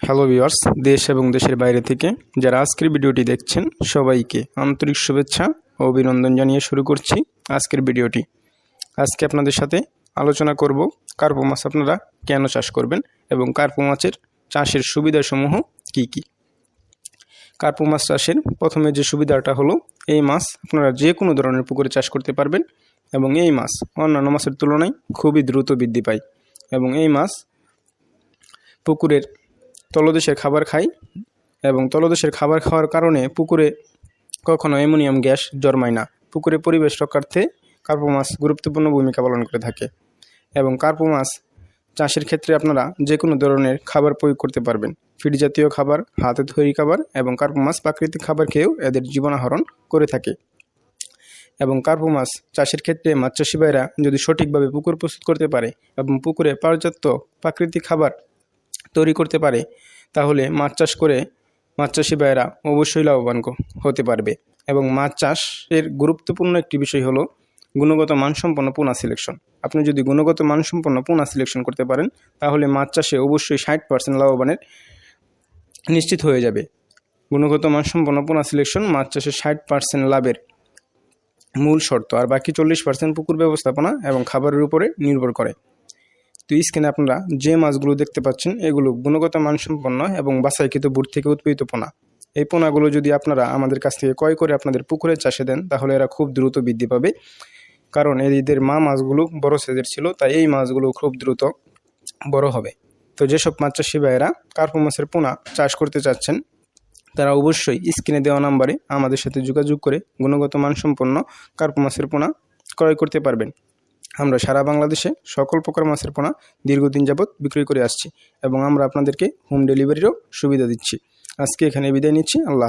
Hello viewers দেশ এবং দেশের বাইরে থেকে যারা আজকের ভিডিওটি দেখছেন, সবাইকে আন্তরিক শুভেচ্ছা ও অভিনন্দন জানিয়ে শুরু করছি আজকের ভিডিওটি। আজকে আপনাদের সাথে আলোচনা করব কার্পো মাছ আপনারা কেন চাষ করবেন এবং কার্পো মাছের চাষের সুবিধাসমূহ কি কি? কার্পো মাছ চাষের প্রথমে যে সুবিধাটা হলো, এই মাছ আপনারা যে কোনো ধরনের পুকুরে চাষ করতে পারবেন এবং এই মাছ অন্যান্য মাছের তুলনায় খুবই দ্রুত বৃদ্ধি পায় এবং এই মাছ পুকুরের তলদেশের খাবার খায় এবং তলদেশের খাবার খাওয়ার কারণে পুকুরে কখনো অ্যামোনিয়াম গ্যাস জন্মায় না। পুকুরে পরিবেশ রক্ষার্থে কার্পো মাছ গুরুত্বপূর্ণ ভূমিকা পালন করে থাকে এবং কার্পো মাছ চাষের ক্ষেত্রে আপনারা যে কোনো ধরনের খাবার প্রয়োগ করতে পারবেন। ফিড জাতীয় খাবার, হাতে তৈরি খাবার এবং কার্পো মাছ প্রাকৃতিক খাবার খেয়েও এদের জীবনাহরণ করে থাকে। এবং কার্পো মাছ চাষের ক্ষেত্রে মাছ চাষি ভাইরা যদি সঠিকভাবে পুকুর প্রস্তুত করতে পারে এবং পুকুরে পর্যাপ্ত প্রাকৃতিক খাবার তৈরি করতে পারে, তাহলে মাছ চাষ করে মাছ চাষি ভাইয়েরা অবশ্যই লাভবান হতে পারবে। এবং মাছ চাষের গুরুত্বপূর্ণ একটি বিষয় হলো গুণগত মানসম্পন্ন পোনা সিলেকশন আপনি যদি গুণগত মানসম্পন্ন পোনা সিলেকশন করতে পারেন, তাহলে মাছ চাষে অবশ্যই ষাট পার্সেন্ট লাভবানের নিশ্চিত হয়ে যাবে। গুণগত মানসম্পন্ন পোনা সিলেকশন মাছ চাষে ষাট পার্সেন্ট লাভের মূল শর্ত, আর বাকি চল্লিশ পার্সেন্ট পুকুর ব্যবস্থাপনা এবং খাবারের উপরে নির্ভর করে। তো স্ক্রিনে আপনারা যে মাছগুলো দেখতে পাচ্ছেন, এগুলো গুণগত মানসম্পন্ন এবং বাছাইকৃত বুট থেকে উৎপাদিত পোনা। এই পোনাগুলো যদি আপনারা আমাদের কাছ থেকে ক্রয় করে আপনাদের পুকুরে চাষে দেন, তাহলে এরা খুব দ্রুত বৃদ্ধি পাবে। কারণ এদের মা মাছগুলো বড় সাইজের ছিল, তাই এই মাছগুলো খুব দ্রুত বড় হবে। তো যেসব মাছ চাষি ভাইয়েরা কার্পো মাছের পোনা চাষ করতে চাচ্ছেন, তারা অবশ্যই স্ক্রিনে দেওয়া নাম্বারে আমাদের সাথে যোগাযোগ করে গুণগত মানসম্পন্ন কার্পো মাছের পোনা ক্রয় করতে পারবেন। আমরা সারা বাংলাদেশে সকল প্রকার মাছের পোনা দীর্ঘদিন যাবৎ বিক্রি করে আসছি এবং আমরা আপনাদেরকে হোম ডেলিভারিরও সুবিধা দিচ্ছি। আজকে এখানে বিদায় নিচ্ছি। আল্লাহ